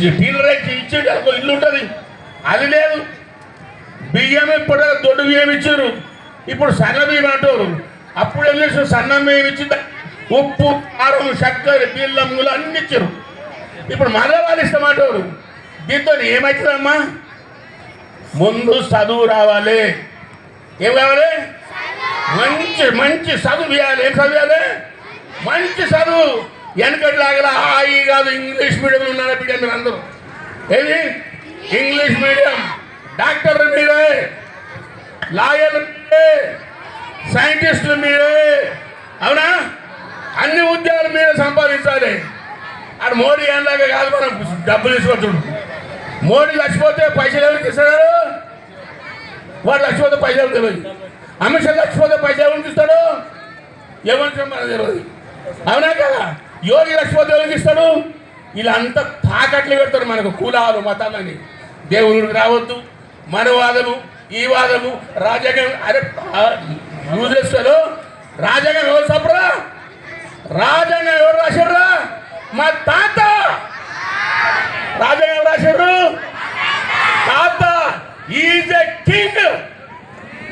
తీసుకున్నాను కదా టీలర్ ఇచ్చేది ఒక ఇల్లు ఉంటుంది. అది లేదు. బియ్యం ఇప్పుడు దొడ్డు బియ్యం ఇచ్చారు. ఇప్పుడు సన్న బియ్యం అంటారు. అప్పుడు ఏం చేసిన సన్న బియ్యం ఇచ్చింది ఉప్పు కారం చక్కెర బిల్లం అన్ని ఇచ్చారు. ఇప్పుడు మన వాళ్ళు ఇష్టమంటారు దీంతో ఏమవుతుందమ్మా ముందు చదువు రావాలి. ఏం కావాలి? మంచి మంచి చదువు ఇవ్వాలి ఏం చదివాలి? మంచి చదువు. వెనకట్లాగా హాయి కాదు ఇంగ్లీష్ మీడియం ఉన్నారా బిడ్డ మీరు అందరూ. ఏది ఇంగ్లీష్ మీడియం. డాక్టర్లు మీరే లాయర్ మీరే సైంటిస్టులు మీరే. అవునా? అన్ని ఉద్యోగాలు మీరే సంపాదించాలి. అక్కడ మోడీ ఏంలాగా కాదు మనం డబ్బులు తీసుకొచ్చుడు మోడీ చచ్చిపోతే పైసలు ఎవరికి ఇస్తాడు వాడు చచ్చిపోతే పైసలు తెలియదు అమిత్ షా చచ్చిపోతే పైసలు ఎవరికి ఇస్తాడు? ఎవరికి మనకు తెలియదు అవునా కదా? యోగి చచ్చిపోతే ఎవరికి ఇస్తాడు వీళ్ళంతా తాకట్లు పెడతారు మనకు కులాలు మతాలని. దేవుడికి రావద్దు. మన వాదము ఈ వాదము రాజగం అరే యూజెస్లో రాజ్యాంగం ఎవరు చెప్పరా? రాజ్యాంగం ఎవరు రాశారా మా తాత రాజ్యాంగం ఎవరు రాశారు తాత ఈజ్ ఎ కింగ్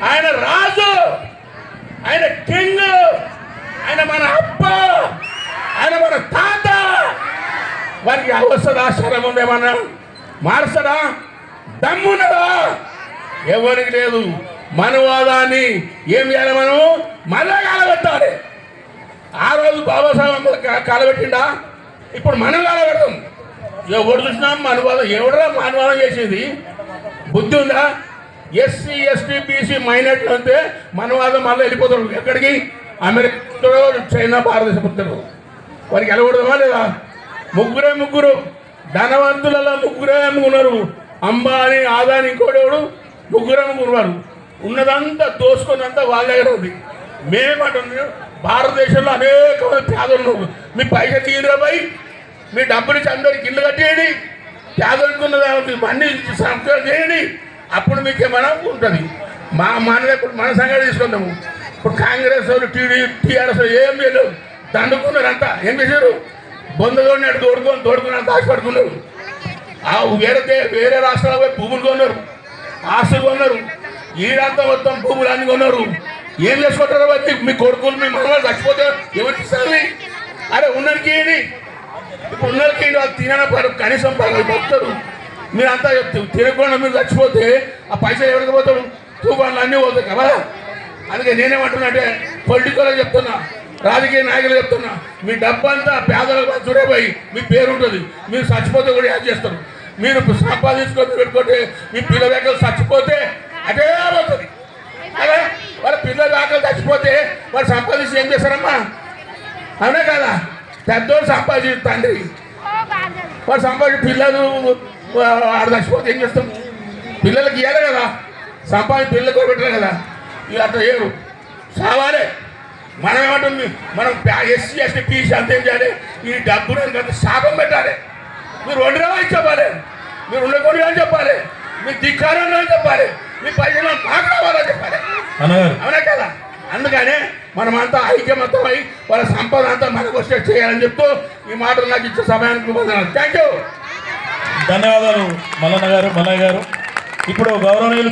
ఆయన రాజు ఆయన కింగ్ ఆయన మన అప్ప ఆయన మన తాత వారికి అవసర ఏమన్నా మార్చడా? దమ్మున్నదా? ఎవరికి లేదు. మనవాదాన్ని ఏం చేయాలి మనం? మళ్ళా కాలబెట్టాలి. ఆ రోజు బాబాసాహెబ్ అంబేద్కర్ కాలబెట్టిండా? ఇప్పుడు మనం కాలబెడతాం. ఎవరు చూసినా మనవాదం ఎవడరా మనవాదం చేసేది? బుద్ధి ఉందా? ఎస్సీ ఎస్టీ బీసీ మైనార్టీ అంతే మనవాదం మళ్ళీ వెళ్ళిపోతారు. ఎక్కడికి? అమెరికా చైనా భారతదేశం పుట్టారు వారికి వెళ్ళకూడదమా లేదా? ముగ్గురే ముగ్గురు. ధనవంతులలో ముగ్గురే ఉన్నారు? అంబానీ ఆదాని ఇంకోడెవడు? ముగ్గురే ముగ్గురు ఉన్నదంతా దోసుకున్నంతా వాళ్ళ దగ్గర ఉంది. మేమంటున్నాం భారతదేశంలో అనేక మంది పేదలు మీ పైస తీయరా పోయి మీ డబ్బులు అందరికి ఇల్లు కట్టేయండి. పేదలకు ఉన్నది అన్ని సంస్కారం చేయండి. అప్పుడు మీకు ఏమైనా ఉంటుంది. మా మన ఇప్పుడు మన సంగతి తీసుకుందాము. ఇప్పుడు కాంగ్రెస్ వాళ్ళు టీడీ టీఆర్ఎస్ ఏం చేయలేదు దండుకున్నారు ఏం చేశారు? బొందలోని అటు తోడుకొని తోడుకొని అంత ఆ వేరే వేరే రాష్ట్రాల పోయి భూములు కొన్నారు ఆస్తులు కొన్నారు ఈడంతా మొత్తం భూములు అన్ని కొన్నారు. ఏం చేసుకుంటారు బట్టి మీ కొడుకులు మీ మనవాళ్ళు చచ్చిపోతే ఎవరికి ఇస్తారు అరే ఉన్నరికి ఏంటి ఇప్పుడు ఉన్నరికి ఏంటి వాళ్ళు తినని కనీసం పరు బతుతారు మీరు అంతా తినకుండా మీరు చచ్చిపోతే ఆ పైసలు ఎవరికి పోతాడు తూపాలు అన్నీ పోతాయి కదా. అందుకే నేనేమంటున్నా అంటే పొలిటికల్గా చెప్తున్నా. రాజకీయ నాయకులు చెప్తున్నా మీ డబ్బంతా పేదలకు చూడబోయి మీ పేరు ఉంటుంది మీరు చచ్చిపోతే కూడా యాడ్ చేస్తారు. మీరు సంపాదించుకొని పెట్టుకుంటే మీ పిల్లల దగ్గర చచ్చిపోతే అదే పోతుంది అదే వాళ్ళ పిల్లల దాకా చచ్చిపోతే వాళ్ళు సంపాదించి ఏం చేస్తారమ్మా? అవునా కదా? పెద్దోళ్ళు సంపాదించి తండ్రి. వాడు సంపాదించి పిల్లలు ఆడ చచ్చిపోతే ఏం చేస్తాం? పిల్లలకి ఇవ్వాలి కదా. సంపాదించి కూడా పెట్టరు కదా. ఇక అట్లా చేయరు. సావాలే మనం ఏమంటుంది? మనం ఎస్సీ ఎస్టీ పీసీ అంత ఏం చేయాలి? ఈ డబ్బును ఎంత శాపం పెట్టాలి. మీరు వండినా అని చెప్పాలి. మీరు ఉండకూడదు అని చెప్పాలి. మీ ధిక్కారం అని చెప్పాలి? మీ పైసలు మాకు రావాలని చెప్పాలి. అవునా కదా? అందుకనే మనమంతా ఐక్యమతమై వాళ్ళ సంపద అంతా మనకు వచ్చే చేయాలని చెప్తూ ఈ మాటలు నాకు ఇచ్చే సమయానికి థ్యాంక్ యూ ధన్యవాదాలు మల్లన్న గారు మల్లయ్య గారు. ఇప్పుడు గౌరవనీయులు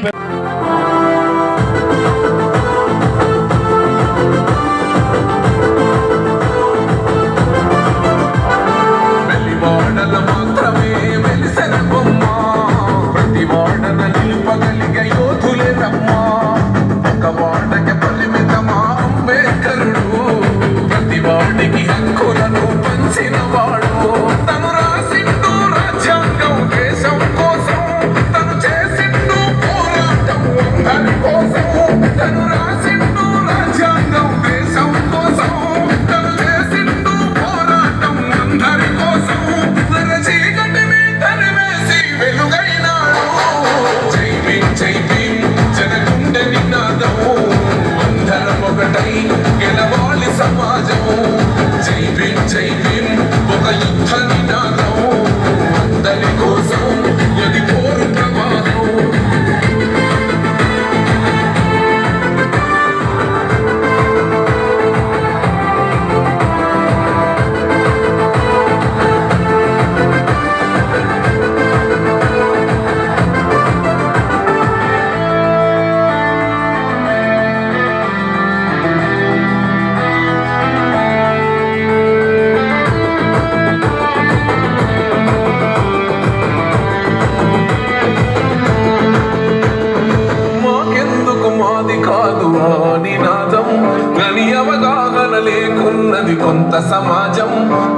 కొంత సమాజం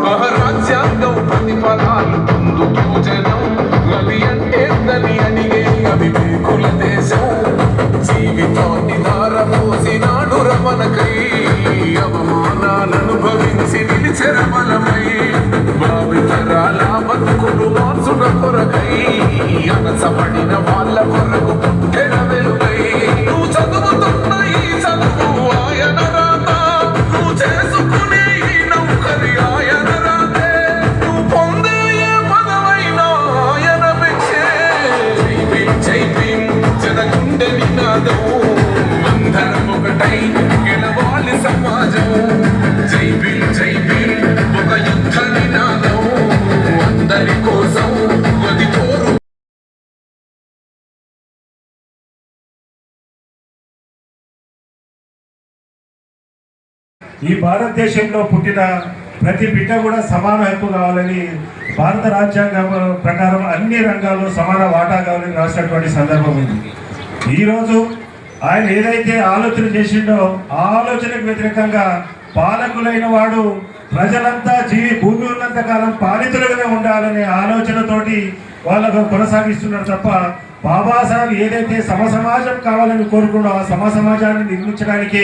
మహరాజ్యాంగం ప్రతిఫలాలు పొందుతూ జనం గవి అంటే గని అడిగే అవివేకుల దేశం. జీవితాన్ని దారపోసినాడు రమణకై అవమానాలను భవించి నిలిచెరమలమై భావితరాల బతుకులు మార్చుట కొరకై అనసపడిన వాళ్ళ కొరకు ఈ భారతదేశంలో పుట్టిన ప్రతి బిడ్డ కూడా సమాన హక్కు కావాలని భారత రాజ్యాంగం ప్రకారం అన్ని రంగాల్లో సమాన వాటా కావాలని రాసినటువంటి సందర్భం ఉంది ఈరోజు ఆయన ఏదైతే ఆలోచన చేసిండో ఆ ఆలోచనకు వ్యతిరేకంగా పాలకులైన వాడు ప్రజలంతా జీవి భూమి ఉన్నంత కాలం పాలితులుగానే ఉండాలనే ఆలోచనతోటి వాళ్ళకు కొనసాగిస్తున్నారు తప్ప బాబాసాహెబ్ ఏదైతే సమ సమాజం కావాలని కోరుకున్నాడో ఆ సమ సమాజాన్ని నిర్మించడానికి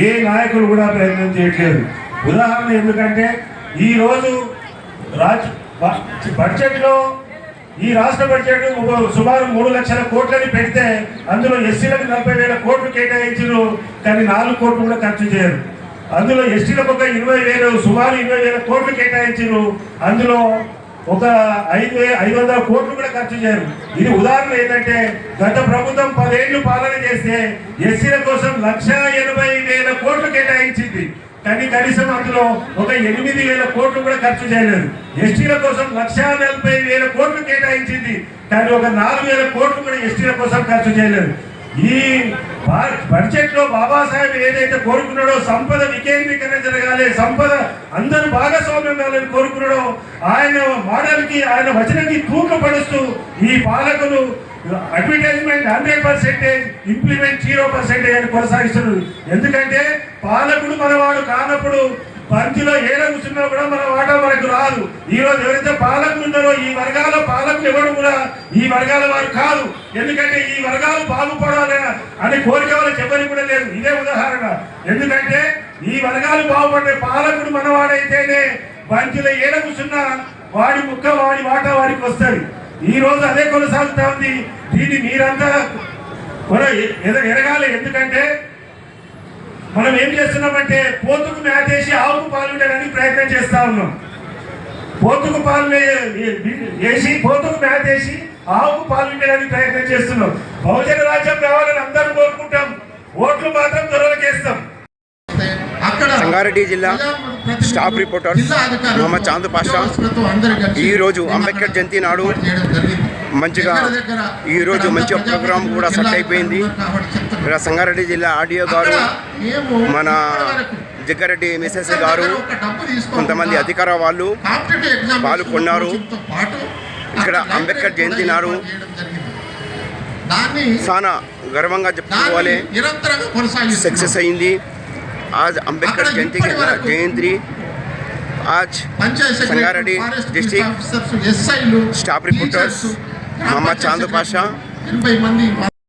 ఏ నాయకులు కూడా ప్రయత్నం చేయట్లేదు. ఉదాహరణ ఎందుకంటే ఈరోజు రాజ్ బ- బడ్జెట్లో ఈ రాష్ట్ర బడ్జెట్ సుమారు మూడు లక్షల కోట్లని పెడితే అందులో ఎస్సీలకు నలభై వేల కోట్లు కేటాయించారు కానీ నాలుగు కోట్లు కూడా ఖర్చు చేయరు. అందులో ఎస్టీలకు ఒక ఇరవై వేలు సుమారు ఇరవై వేల కోట్లు కేటాయించారు అందులో ఒక ఐదు ఐదు వందల కోట్లు కూడా ఖర్చు చేయరు. ఇది ఉదాహరణ ఏంటంటే గత ప్రభుత్వం పదేళ్ళు పాలన చేస్తే ఎస్సీల కోసం లక్ష ఎనభై వేల కోట్లు కేటాయించింది. కానీ కనీసం అందులో ఒక ఎనిమిది వేల కోట్లు కూడా ఖర్చు చేయలేదు. ఎస్టీల కోసం లక్ష నలభై వేల కోట్లు కేటాయించింది. కానీ ఒక నాలుగు వేల కోట్లు కూడా ఎస్టీల కోసం ఖర్చు చేయలేదు. ఈ బడ్జెట్లో బాబాసాహెబ్ ఏదైతే కోరుకున్నాడో సంపద వికేంద్రీకరణ జరగాలి సంపద అందరూ భాగస్వామ్యం కావాలని కోరుకున్నాడో ఆయన మోడల్ ఆయన వచనకి తూక పడుస్తూ ఈ పాలకులు advertisement hundred percentage implement zero percentage అని కొనసాగిస్తున్నారు. ఎందుకంటే పాలకుడు మనవాడు కానప్పుడు పంక్తిలో ఏడ కూర్చున్నా కూడా మన వాటా మనకు రాదు. ఈ రోజు ఎవరైతే పాలకులు ఉన్నారో ఈ వర్గాల పాలకులు ఎవరు కూడా ఈ వర్గాల వారు కాదు. ఎందుకంటే ఈ వర్గాలు బాగుపడాలి అని కోరిక వాళ్ళకి ఎవరికి కూడా లేదు. ఇదే ఉదాహరణ. ఎందుకంటే ఈ వర్గాలు బాగుపడే పాలకుడు మనవాడైతేనే పంక్తిలో ఏడ కూర్చున్నా వాడి ముక్క వాడి వాటా వాడికి వస్తుంది. ఈ రోజు అదే కొనసాగుతా ఉంది. దీన్ని మీరంతా ఎద- ఎరగాలి. ఎందుకంటే మనం ఏం చేస్తున్నామంటే పోతుకు మేతేసి ఆవుకు పాలు వినడానికి ప్రయత్నం చేస్తా ఉన్నాం. పోతుకు పాలు వేసి పోతుకు మేతేసి ఆవుకు పాలు వినడానికి ప్రయత్నం చేస్తున్నాం. బహుజన రాజ్యం కావాలని అందరూ కోరుకుంటాం. ఓట్లు మాత్రం దొరలకేస్తాం. అక్కడ సంగారెడ్డి జిల్లా స్టాఫ్ రిపోర్టర్ మొహమ్మద్ చాంద్ పాషా. ఈ రోజు అంబేద్కర్ జయంతి నాడు మంచిగా ఈ రోజు మంచిగా ప్రోగ్రామ్ కూడా సెట్ అయిపోయింది ఇక్కడ సంగారెడ్డి జిల్లా ఆడియో గారు మన జగ్గారెడ్డి మిసెస్ గారు కొంతమంది అధికార వాళ్ళు పాల్గొన్నారు. ఇక్కడ అంబేద్కర్ జయంతి నాడు దాన్ని చాలా గర్వంగా చెప్పుకోవాలి నిరంతరంగా కొనసాగిస్తున్నాం. సక్సెస్ అయింది आज अंबेडकर అక్కడ जयंती ఇప్పటి के వరకు जयंती आज Panchayat secretary, Sangareddy forest District Mohammed Chand Pasha.